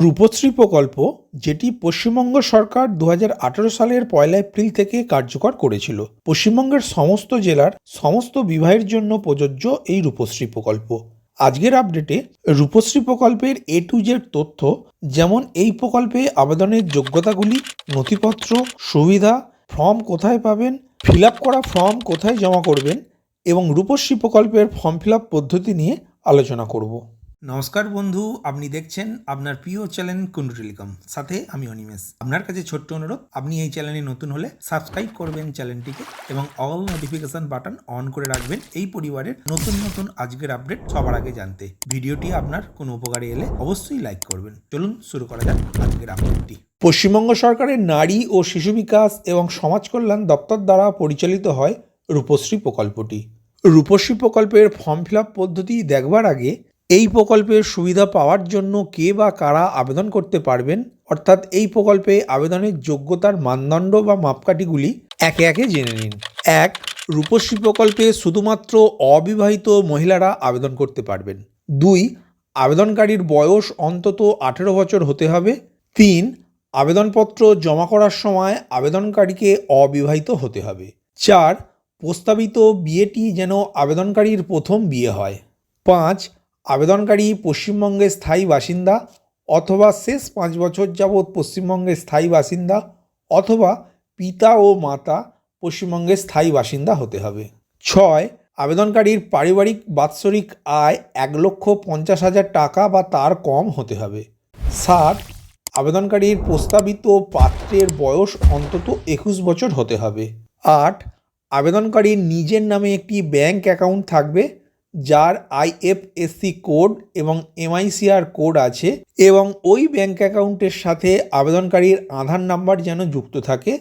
রূপশ্রী প্রকল্প, যেটি পশ্চিমবঙ্গ সরকার দু হাজার আঠেরো সালের পয়লা এপ্রিল থেকে কার্যকর করেছিল। পশ্চিমবঙ্গের সমস্ত জেলার সমস্ত বিবাহের জন্য প্রযোজ্য এই রূপশ্রী প্রকল্প। আজকের আপডেটে রূপশ্রী প্রকল্পের এ টু জেড তথ্য, যেমন এই প্রকল্পে আবেদনের যোগ্যতাগুলি, নথিপত্র, সুবিধা, ফর্ম কোথায় পাবেন ফিল করা ফর্ম কোথায় জমা করবেন এবং রূপশ্রী প্রকল্পের ফর্ম ফিল পদ্ধতি নিয়ে আলোচনা করব। নমস্কার বন্ধু, আপনি দেখছেন আপনার প্রিয় চ্যানেল কুন্ডু টেলিকম সাথে আমি অনিমেষ। আপনার কাছে ছোট্ট অনুরোধ, আপনি এই চ্যানেলে নতুন হলে সাবস্ক্রাইব করবেন চ্যানেলটিকে এবং অল নোটিফিকেশন বাটন অন করে রাখবেন এই পরিবারের নতুন নতুন আজকের আপডেট সবার আগে জানতে। ভিডিওটি আপনার কোনো উপকারে এলে অবশ্যই লাইক করবেন। চলুন শুরু করা যাক আজকের আপডেটটি। পশ্চিমবঙ্গ সরকারের নারী ও শিশু বিকাশ এবং সমাজ কল্যাণ দপ্তর দ্বারা পরিচালিত হয় রূপশ্রী প্রকল্পটি। রূপশ্রী প্রকল্পের ফর্ম ফিল আপ পদ্ধতি দেখবার আগে এই প্রকল্পের সুবিধা পাওয়ার জন্য কে বা কারা আবেদন করতে পারবেন? অর্থাৎ এই প্রকল্পে আবেদনের যোগ্যতার মানদণ্ড বা মাপকাঠিগুলি একে একে জেনে নিন। এক, রূপশ্রী প্রকল্পে শুধুমাত্র অবিবাহিত মহিলারা আবেদন করতে পারবেন। দুই, আবেদনকারীর বয়স অন্তত আঠেরো বছর হতে হবে। তিন, আবেদনপত্র জমা করার সময় আবেদনকারীকে অবিবাহিত হতে হবে। চার, প্রস্তাবিত বিয়েটি যেন আবেদনকারীর প্রথম বিয়ে হয়। পাঁচ আবেদনকারী পশ্চিমবঙ্গের স্থায়ী বাসিন্দা অথবা শেষ পাঁচ বছর যাবৎ পশ্চিমবঙ্গের স্থায়ী বাসিন্দা অথবা পিতা ও মাতা পশ্চিমবঙ্গের স্থায়ী বাসিন্দা হতে হবে। ছয়, আবেদনকারীর পারিবারিক বাৎসরিক আয় এক লক্ষ পঞ্চাশ হাজার টাকা বা তার কম হতে হবে। সাত, আবেদনকারীর প্রস্তাবিত পাত্রের বয়স অন্তত একুশ বছর হতে হবে। আট, আবেদনকারীর নিজের নামে একটি ব্যাংক অ্যাকাউন্ট থাকবে যার আইএফএসসি কোড এবং এমআইসিআর কোড আছে এবং ওই ব্যাঙ্ক অ্যাকাউন্টের সাথে আবেদনকারীর আধার নাম্বার যেন যুক্ত থাকে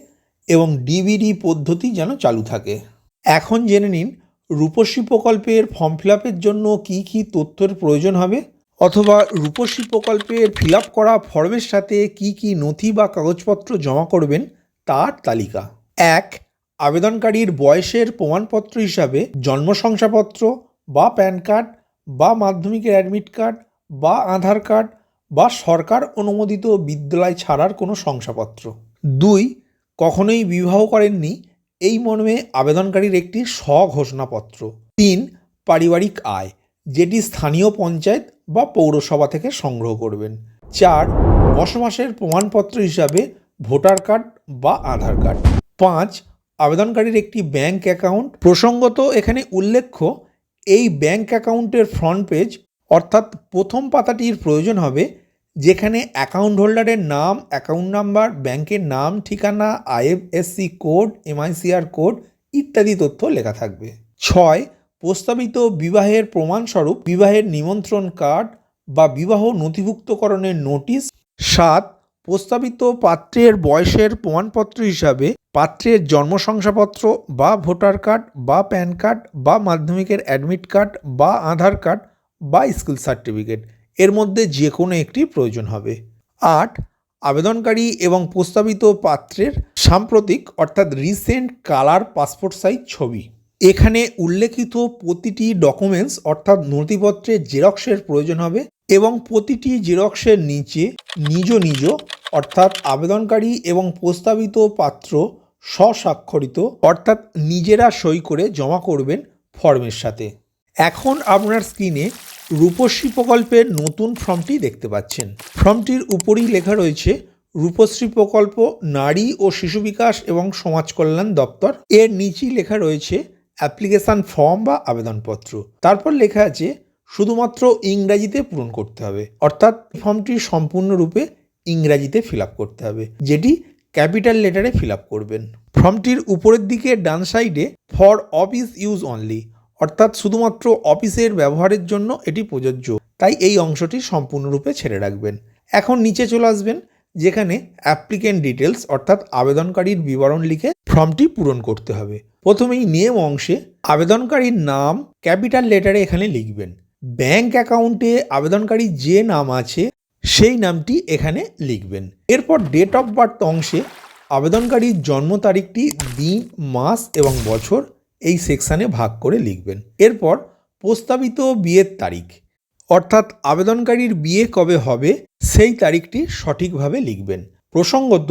এবং ডিবিডি পদ্ধতি যেন চালু থাকে। এখন জেনে নিন রূপশ্রী প্রকল্পের ফর্ম ফিল জন্য কী কী তথ্যের প্রয়োজন হবে? অথবা রূপশ্রী প্রকল্পের ফিল করা ফর্মের সাথে কি কি নথি বা কাগজপত্র জমা করবেন তার তালিকা। এক, আবেদনকারীর বয়সের প্রমাণপত্র হিসাবে জন্ম শংসাপত্র বা প্যান কার্ড, বা মাধ্যমিকের অ্যাডমিট কার্ড, বা আধার কার্ড, বা সরকার অনুমোদিত বিদ্যালয় ছাড়ার কোনো শংসাপত্র। দুই, কখনোই বিবাহ করেননি, এই মর্মে আবেদনকারীর একটি স্বঘোষণাপত্র। তিন, পারিবারিক আয়, যেটি স্থানীয় পঞ্চায়েত বা পৌরসভা থেকে সংগ্রহ করবেন। চার, বসবাসের প্রমাণপত্র হিসাবে ভোটার কার্ড বা আধার কার্ড। পাঁচ, আবেদনকারীর একটি ব্যাংক অ্যাকাউন্ট। প্রসঙ্গত এখানে উল্লেখ্য এই ব্যাঙ্ক অ্যাকাউন্টের ফ্রন্ট পেজ অর্থাৎ প্রথম পাতাটির প্রয়োজন হবে, যেখানে অ্যাকাউন্ট হোল্ডারের নাম অ্যাকাউন্ট নাম্বার ব্যাংকের নাম, ঠিকানা আইএফএসসি কোড এমআইসিআর কোড ইত্যাদি তথ্য লেখা থাকবে। ছয়, প্রস্তাবিত বিবাহের প্রমাণস্বরূপ, বিবাহের নিমন্ত্রণ কার্ড বা বিবাহ নথিভুক্তকরণের নোটিশ সাত প্রস্তাবিত পাত্রের বয়সের প্রমাণপত্র হিসাবে পাত্রের জন্ম শংসাপত্র বা ভোটার কার্ড বা প্যান কার্ড বা মাধ্যমিকের অ্যাডমিট কার্ড বা আধার কার্ড বা স্কুল সার্টিফিকেট। এর মধ্যে যে কোনো একটি প্রয়োজন হবে। আট, আবেদনকারী এবং প্রস্তাবিত পাত্রের সাম্প্রতিক অর্থাৎ রিসেন্ট কালার পাসপোর্ট সাইজ ছবি। এখানে উল্লেখিত প্রতিটি ডকুমেন্টস অর্থাৎ নথিপত্রের জেরক্সের প্রয়োজন হবে এবং প্রতিটি জেরক্সের নিচে নিজ নিজ অর্থাৎ আবেদনকারী এবং প্রস্তাবিত পাত্র স্বস্বাক্ষরিত, অর্থাৎ নিজেরা সই করে জমা করবেন ফর্মের সাথে। এখন আপনার স্ক্রিনে রূপশ্রী প্রকল্পের নতুন ফর্মটি দেখতে পাচ্ছেন। ফর্মটির উপরেই লেখা রয়েছে, রূপশ্রী প্রকল্প নারী ও শিশু বিকাশ এবং সমাজ কল্যাণ দপ্তর। এর নিচেই লেখা রয়েছে, অ্যাপ্লিকেশান ফর্ম বা আবেদনপত্র। তারপর লেখা আছে, শুধুমাত্র ইংরাজিতে পূরণ করতে হবে। অর্থাৎ ফর্মটি সম্পূর্ণরূপে ইংরাজিতে ফিল করতে হবে, যেটি ক্যাপিটাল লেটারে ফিল করবেন। ফর্মটির উপরের দিকে ডান সাইডে ফর অফিস ইউজ অনলি অর্থাৎ শুধুমাত্র অফিসের ব্যবহারের জন্য এটি প্রযোজ্য। তাই এই অংশটি সম্পূর্ণরূপে ছেড়ে রাখবেন। এখন নিচে চলে আসবেন, যেখানে অ্যাপ্লিকেন্ট ডিটেলস অর্থাৎ আবেদনকারীর বিবরণ লিখে ফর্মটি পূরণ করতে হবে। প্রথমেই নিয়ম অংশে আবেদনকারীর নাম ক্যাপিটাল লেটারে এখানে লিখবেন। ব্যাংক অ্যাকাউন্টে আবেদনকারী যে নাম আছে সেই নামটি এখানে লিখবেন। এরপর ডেট অফ বার্থ অংশে আবেদনকারীর জন্ম তারিখটি, দিন, মাস এবং বছর এই সেকশানে ভাগ করে লিখবেন। এরপর প্রস্তাবিত বিয়ের তারিখ, অর্থাৎ আবেদনকারীর বিয়ে কবে হবে সেই তারিখটি সঠিকভাবে লিখবেন। প্রসঙ্গত,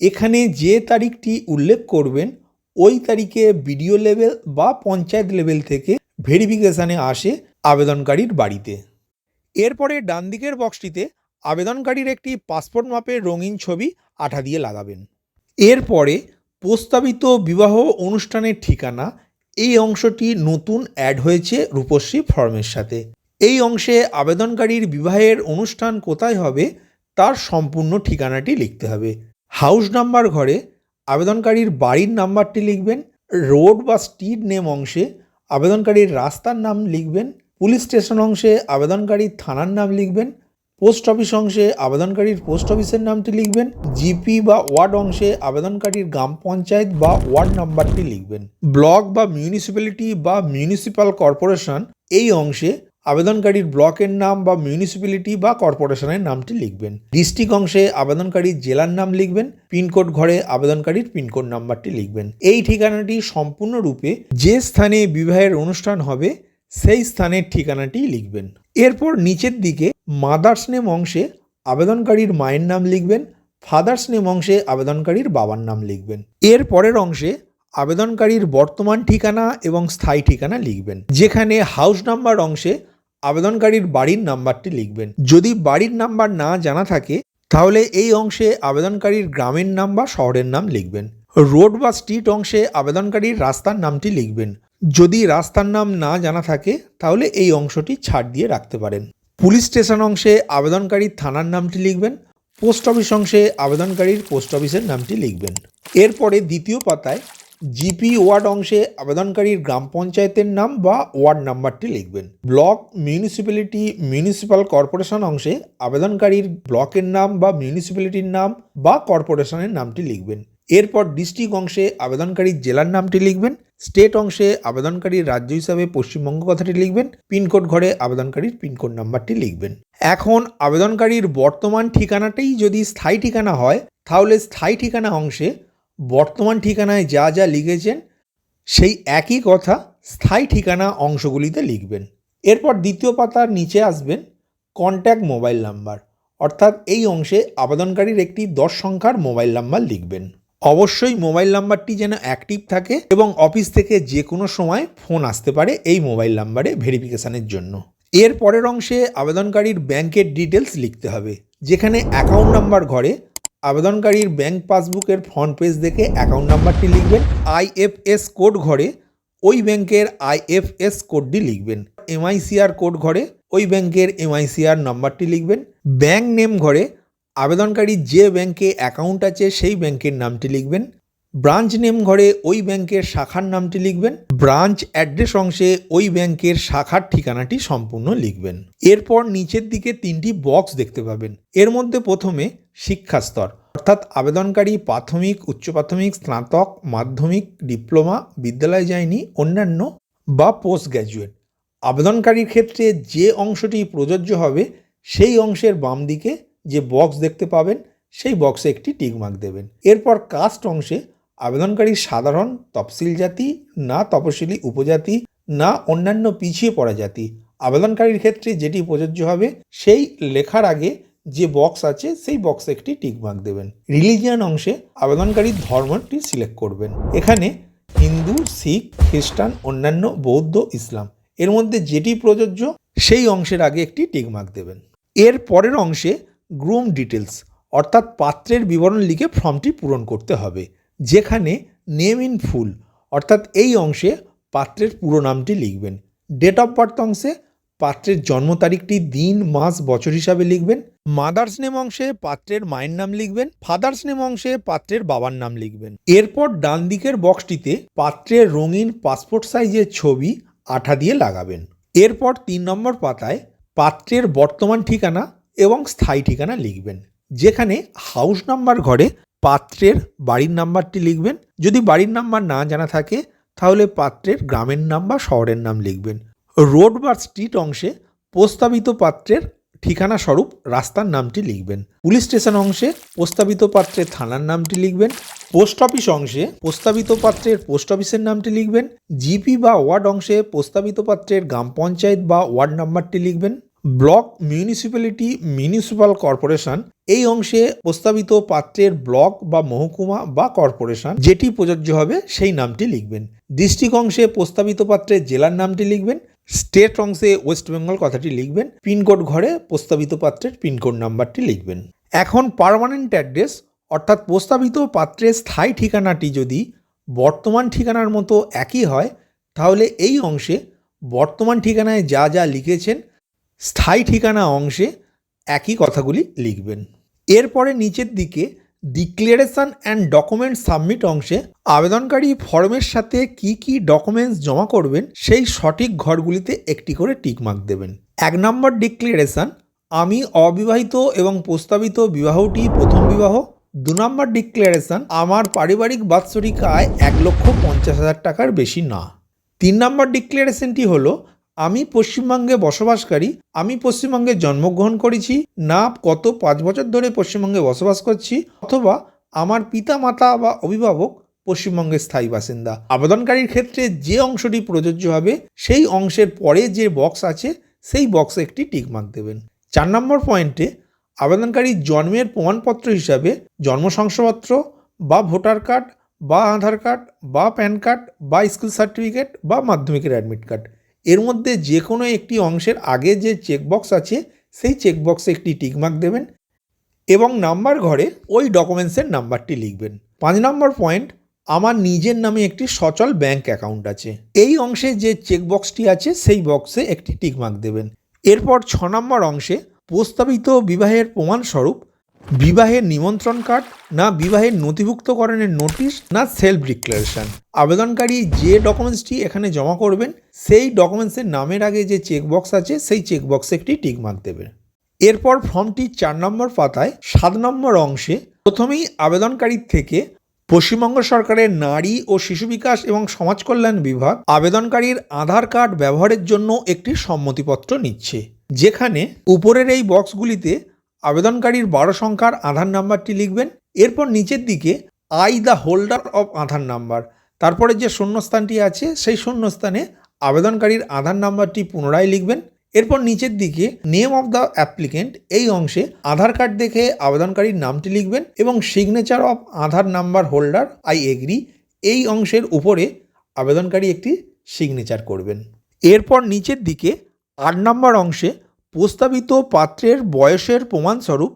এখানে যে তারিখটি উল্লেখ করবেন, ওই তারিখে বিডিও লেভেল বা পঞ্চায়েত লেভেল থেকে ভেরিফিকেশানে আসে আবেদনকারীর বাড়িতে। এরপরে ডান দিকের বক্সটিতে আবেদনকারীর একটি পাসপোর্ট মাপের রঙিন ছবি আঠা দিয়ে লাগাবেন। এরপরে প্রস্তাবিত বিবাহ অনুষ্ঠানের ঠিকানা, এই অংশটি নতুন অ্যাড হয়েছে রূপশ্রী ফর্মের সাথে। এই অংশে আবেদনকারীর বিবাহের অনুষ্ঠান কোথায় হবে, তার সম্পূর্ণ ঠিকানাটি লিখতে হবে। হাউস নাম্বার ঘরে আবেদনকারীর বাড়ির নাম্বারটি লিখবেন, রোড বা স্ট্রিট নেম অংশে আবেদনকারীর রাস্তার নাম লিখবেন, পুলিশ স্টেশন অংশে আবেদনকারীর থানার নাম লিখবেন পোস্ট অফিস অংশে আবেদনকারীর পোস্ট অফিসের নামটি লিখবেন, জিপি বা ওয়ার্ড অংশে আবেদনকারীর গ্রাম পঞ্চায়েত বা ওয়ার্ড নাম্বারটি লিখবেন। ব্লক বা মিউনিসিপ্যালিটি বা মিউনিসিপ্যাল কর্পোরেশন, এই অংশে আবেদনকারীর ব্লকের নাম বা মিউনিসিপ্যালিটি বা কর্পোরেশনের নামটি লিখবেন। ডিস্ট্রিক্ট অংশে আবেদনকারীর জেলার নাম লিখবেন, পিনকোড ঘরে আবেদনকারীর পিনকোড নাম্বারটি লিখবেন। এই ঠিকানাটি সম্পূর্ণরূপে যে স্থানে বিবাহের অনুষ্ঠান হবে, সেই স্থানের ঠিকানাটি লিখবেন। এরপর নিচের দিকে মাদার্স নেম অংশে আবেদনকারীর মায়ের নাম লিখবেন, ফাদার্স নেম অংশে আবেদনকারীর বাবার নাম লিখবেন। এর পরের অংশে আবেদনকারীর বর্তমান ঠিকানা এবং স্থায়ী ঠিকানা লিখবেন, যেখানে হাউস নাম্বার অংশে আবেদনকারীর বাড়ির নাম্বারটি লিখবেন। যদি বাড়ির নাম্বার না জানা থাকে, তাহলে এই অংশে আবেদনকারীর গ্রামের নাম বা শহরের নাম লিখবেন। রোড বা স্ট্রিট অংশে আবেদনকারীর রাস্তার নামটি লিখবেন। যদি রাস্তার নাম না জানা থাকে, তাহলে এই অংশটি ছাড় দিয়ে রাখতে পারেন। পুলিশ স্টেশন অংশে আবেদনকারীর থানার নামটি লিখবেন, পোস্ট অফিস অংশে আবেদনকারীর পোস্ট অফিসের নামটি লিখবেন। এরপরে দ্বিতীয় পাতায় জিপি ওয়ার্ড অংশে আবেদনকারীর গ্রাম পঞ্চায়েতের নাম বা ওয়ার্ড নাম্বারটি লিখবেন। ব্লক মিউনিসিপ্যালিটি মিউনিসিপ্যাল কর্পোরেশন অংশে আবেদনকারীর ব্লকের নাম বা মিউনিসিপ্যালিটির নাম বা কর্পোরেশনের নামটি লিখবেন। এরপর ডিস্ট্রিক্ট অংশে আবেদনকারীর জেলার নামটি লিখবেন স্টেট অংশে আবেদনকারীর রাজ্য হিসাবে পশ্চিমবঙ্গ কথাটি লিখবেন, পিনকোড ঘরে আবেদনকারীর পিনকোড নাম্বারটি লিখবেন। এখন আবেদনকারীর বর্তমান ঠিকানাটাই যদি স্থায়ী ঠিকানা হয়, তাহলে স্থায়ী ঠিকানা অংশে বর্তমান ঠিকানায় যা যা লিখেছেন, সেই একই কথা স্থায়ী ঠিকানা অংশগুলিতে লিখবেন। এরপর দ্বিতীয় পাতার নিচে আসবেন, কন্ট্যাক্ট মোবাইল নাম্বার। অর্থাৎ এই অংশে আবেদনকারীর একটি দশ সংখ্যার মোবাইল নাম্বার লিখবেন। অবশ্যই মোবাইল নাম্বারটি যেন অ্যাক্টিভ থাকে এবং অফিস থেকে যে কোনো সময় ফোন আসতে পারে এই মোবাইল নাম্বারে ভেরিফিকেশানের জন্য। এর পরের অংশে আবেদনকারীর ব্যাংকের ডিটেলস লিখতে হবে, যেখানে অ্যাকাউন্ট নাম্বার ঘরে আবেদনকারীর ব্যাংক পাসবুকের ফ্রন্ট পেজ দেখে অ্যাকাউন্ট নাম্বারটি লিখবেন আইএফএস কোড ঘরে ওই ব্যাংকের আইএফএস কোডটি লিখবেন, এমআইসিআর কোড ঘরে ওই ব্যাংকের এমআইসিআর নাম্বারটি লিখবেন, ব্যাংক নেম ঘরে আবেদনকারী যে ব্যাংকে অ্যাকাউন্ট আছে সেই ব্যাংকের নামটি লিখবেন। ব্রাঞ্চ নেম ঘরে ওই ব্যাংকের শাখার নামটি লিখবেন। ব্রাঞ্চ অ্যাড্রেস অংশে ওই ব্যাংকের শাখার ঠিকানাটি সম্পূর্ণ লিখবেন। এরপর নিচের দিকে তিনটি বক্স দেখতে পাবেন। এর মধ্যে প্রথমে শিক্ষাস্তর, অর্থাৎ আবেদনকারী প্রাথমিক, উচ্চ প্রাথমিক, স্নাতক, মাধ্যমিক, ডিপ্লোমা, বিদ্যালয় যায়নি, অন্যান্য বা পোস্ট গ্র্যাজুয়েট আবেদনকারীর ক্ষেত্রে যে অংশটি প্রযোজ্য হবে, সেই অংশের বাম দিকে যে বক্স দেখতে পাবেন, সেই বক্সে একটি টিকমার্ক দেবেন। এরপর কাস্ট অংশে আবেদনকারীর সাধারণ, তফসিল জাতি, না তপশিলি উপজাতি, না অন্যান্য পিছিয়ে পড়া জাতি। আবেদনকারীর ক্ষেত্রে যেটি প্রযোজ্য হবে, সেই লেখার আগে যে বক্স আছে, সেই বক্সে একটি টিকমার্ক দেবেন। রিলিজিয়ান অংশে আবেদনকারী ধর্মটি সিলেক্ট করবেন। এখানে হিন্দু, শিখ, খ্রিস্টান, অন্যান্য বৌদ্ধ, ইসলাম, এর মধ্যে যেটি প্রযোজ্য, সেই অংশের আগে একটি টিকমার্ক দেবেন। এর পরের অংশে গ্রুম ডিটেলস অর্থাৎ পাত্রের বিবরণ লিখে ফর্মটি পূরণ করতে হবে, যেখানে নেম ইন ফুল অর্থাৎ এই অংশে পাত্রের পুরো নামটি লিখবেন। ডেট অফ বার্থ অংশে পাত্রের জন্ম তারিখটি, দিন, মাস, বছর হিসাবে লিখবেন। মাদার্স নেম অংশে পাত্রের মায়ের নাম লিখবেন। ফাদার্স নেম অংশে পাত্রের বাবার নাম লিখবেন। এরপর ডান দিকের বক্সটিতে পাত্রের রঙিন পাসপোর্ট সাইজের ছবি, আঠা দিয়ে লাগাবেন। এরপর তিন নম্বর পাতায় পাত্রের বর্তমান ঠিকানা এবং স্থায়ী ঠিকানা লিখবেন। যেখানে হাউস নাম্বার ঘরে পাত্রের বাড়ির নাম্বারটি লিখবেন। যদি বাড়ির নাম্বার না জানা থাকে, তাহলে পাত্রের গ্রামের নাম বা শহরের নাম লিখবেন। রোড বা স্ট্রিট অংশে প্রস্তাবিত পাত্রের ঠিকানা স্বরূপ রাস্তার নামটি লিখবেন। পুলিশ স্টেশন অংশে প্রস্তাবিত পাত্রের থানার নামটি লিখবেন। পোস্ট অফিস অংশে প্রস্তাবিত পাত্রের পোস্ট অফিসের নামটি লিখবেন। জিপি বা ওয়ার্ড অংশে প্রস্তাবিত পাত্রের গ্রাম পঞ্চায়েত বা ওয়ার্ড নাম্বারটি লিখবেন। ব্লক মিউনিসিপ্যালিটি মিউনিসিপ্যাল কর্পোরেশন এই অংশে প্রস্তাবিত পাত্রের ব্লক বা মহকুমা বা কর্পোরেশন যেটি প্রযোজ্য হবে সেই নামটি লিখবেন। ডিস্ট্রিক্ট অংশে প্রস্তাবিত পাত্রের জেলার নামটি লিখবেন। স্টেট অংশে ওয়েস্ট বেঙ্গল কথাটি লিখবেন। পিনকোড ঘরে প্রস্তাবিত পাত্রের পিনকোড নাম্বারটি লিখবেন। এখন পার্মানেন্ট অ্যাড্রেস অর্থাৎ প্রস্তাবিত পাত্রের স্থায়ী ঠিকানাটি যদি বর্তমান ঠিকানার মতো একই হয়, তাহলে এই অংশে বর্তমান ঠিকানায় যা যা লিখেছেন স্থায়ী ঠিকানা অংশে একই কথাগুলি লিখবেন। এরপরে নিচের দিকে ডিক্লারেশন অ্যান্ড ডকুমেন্ট সাবমিট অংশে আবেদনকারী ফর্মের সাথে কি কি ডকুমেন্টস জমা করবেন, সেই সঠিক ঘরগুলিতে একটি করে টিকমার্ক দেবেন। এক নম্বর ডিক্লারেশন আমি অবিবাহিত এবং প্রস্তাবিত বিবাহটি প্রথম বিবাহ। দু নম্বর ডিক্লারেশন আমার পারিবারিক বাৎসরিক আয় এক লক্ষ পঞ্চাশ হাজার টাকার বেশি না। তিন নম্বর ডিক্লারেশনটি হলো আমি পশ্চিমবঙ্গে বসবাসকারী, আমি পশ্চিমবঙ্গে জন্মগ্রহণ করেছি, না গত পাঁচ বছর ধরে পশ্চিমবঙ্গে বসবাস করছি, অথবা আমার পিতা মাতা বা অভিভাবক পশ্চিমবঙ্গের স্থায়ী বাসিন্দা। আবেদনকারীর ক্ষেত্রে যে অংশটি প্রযোজ্য হবে, সেই অংশের পরে যে বক্স আছে, সেই বক্সে একটি টিক টিকমার্ক দেবেন। চার নম্বর পয়েন্টে আবেদনকারী জন্মের প্রমাণপত্র হিসাবে জন্ম শংসাপত্র বা ভোটার কার্ড বা আধার কার্ড বা প্যান কার্ড বা স্কুল সার্টিফিকেট বা মাধ্যমিকের অ্যাডমিট কার্ড। এর মধ্যে যে কোনো একটি অংশের আগে যে চেকবক্স আছে, সেই চেকবক্সে একটি টিকমার্ক দেবেন এবং নাম্বার ঘরে ওই ডকুমেন্টসের নাম্বারটি লিখবেন। পাঁচ নম্বর পয়েন্ট আমার নিজের নামে একটি সচল ব্যাংক অ্যাকাউন্ট আছে। এই অংশে যে চেকবক্সটি আছে, সেই বক্সে একটি টিকমার্ক দেবেন। এরপর ছ নম্বর অংশে প্রস্তাবিত বিবাহের প্রমাণস্বরূপ বিবাহের নিমন্ত্রণ কার্ড না বিবাহের নথিভুক্তকরণের নোটিশ না সেলফ ডিক্লারেশন? আবেদনকারী যে ডকুমেন্টসটি এখানে জমা করবেন, সেই ডকুমেন্টসের নামের আগে যে চেকবক্স আছে, সেই চেকবক্সে একটি টিকমার্ক দেবেন। এরপর ফর্মটি চার নম্বর পাতায় সাত নম্বর অংশে প্রথমেই আবেদনকারীর থেকে পশ্চিমবঙ্গ সরকারের নারী ও শিশু বিকাশ এবং সমাজ কল্যাণ বিভাগ আবেদনকারীর আধার কার্ড ব্যবহারের জন্য একটি সম্মতিপত্র নিচ্ছে, যেখানে উপরের এই বক্সগুলিতে আবেদনকারীর বারো সংখ্যার আধার নাম্বারটি লিখবেন। এরপর নিচের দিকে I the holder of Aadhaar number. তারপরে যে শূন্যস্থানটি আছে, সেই শূন্যস্থানে আবেদনকারীর আধার নাম্বারটি পুনরায় লিখবেন। এরপর নিচের দিকে নেম অফ দ্য অ্যাপ্লিকেন্ট এই অংশে আধার কার্ড দেখে আবেদনকারীর নামটি লিখবেন এবং signature of Aadhaar number holder I agree এই অংশের উপরে আবেদনকারী একটি সিগনেচার করবেন। এরপর নিচের দিকে আট নম্বর অংশে প্রস্তাবিত পাত্রের বয়সের প্রমাণস্বরূপ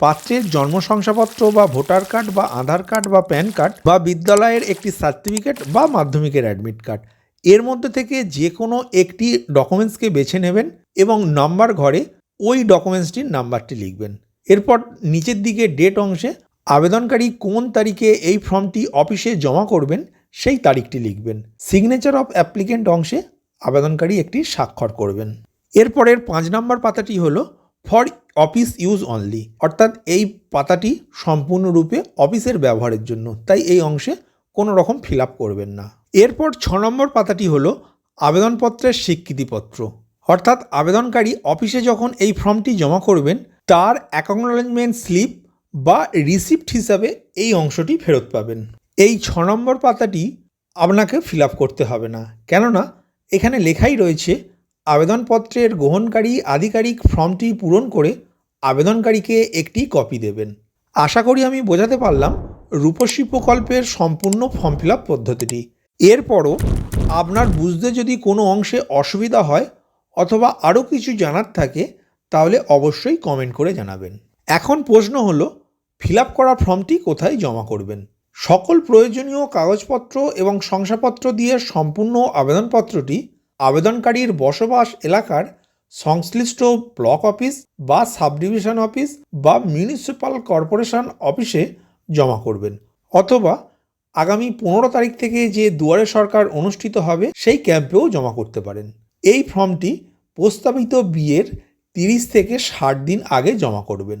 পাত্রের জন্ম শংসাপত্র বা ভোটার কার্ড বা আধার কার্ড বা প্যান কার্ড বা বিদ্যালয়ের একটি সার্টিফিকেট বা মাধ্যমিকের অ্যাডমিট কার্ড। এর মধ্যে থেকে যে কোনো একটি ডকুমেন্টসকে বেছে নেবেন এবং নাম্বার ঘরে ওই ডকুমেন্টসটির নাম্বারটি লিখবেন। এরপর নিচের দিকে ডেট অংশে আবেদনকারী কোন তারিখে এই ফর্মটি অফিসে জমা করবেন সেই তারিখটি লিখবেন। সিগনেচার অফ অ্যাপ্লিকেন্ট অংশে আবেদনকারী একটি স্বাক্ষর করবেন। এরপরের পাঁচ নম্বর পাতাটি হলো ফর অফিস ইউজ অনলি অর্থাৎ এই পাতাটি সম্পূর্ণরূপে অফিসের ব্যবহারের জন্য। তাই এই অংশে কোনো রকম ফিল করবেন না। এরপর ছ নম্বর পাতাটি হলো আবেদনপত্রের স্বীকৃতিপত্র। অর্থাৎ আবেদনকারী অফিসে যখন এই ফর্মটি জমা করবেন, তার অ্যাকনোলেজমেন্ট স্লিপ বা রিসিপ্ট হিসাবে এই অংশটি ফেরত পাবেন। এই ছ নম্বর পাতাটি আপনাকে ফিল করতে হবে না। কেননা এখানে লেখাই রয়েছে আবেদনপত্রের গ্রহণকারী আধিকারিক ফর্মটি পূরণ করে আবেদনকারীকে একটি কপি দেবেন। আশা করি আমি বোঝাতে পারলাম রূপশ্রী প্রকল্পের সম্পূর্ণ ফর্ম ফিল আপ পদ্ধতিটি। এরপরও আপনার বুঝতে যদি কোনো অংশে অসুবিধা হয় অথবা আরও কিছু জানার থাকে, তাহলে অবশ্যই কমেন্ট করে জানাবেন। এখন প্রশ্ন হলো, ফিল আপ করা ফর্মটি কোথায় জমা করবেন? সকল প্রয়োজনীয় কাগজপত্র এবং শংসাপত্র দিয়ে সম্পূর্ণ আবেদনপত্রটি আবেদনকারীর বসবাস এলাকার সংশ্লিষ্ট ব্লক অফিস বা সাব ডিভিশন অফিস বা মিউনিসিপ্যাল কর্পোরেশন অফিসে জমা করবেন। অথবা আগামী পনেরো তারিখ থেকে যে দুয়ারে সরকার অনুষ্ঠিত হবে, সেই ক্যাম্পেও জমা করতে পারেন। এই ফর্মটি প্রস্তাবিত বিয়ের তিরিশ থেকে ষাট দিন আগে জমা করবেন।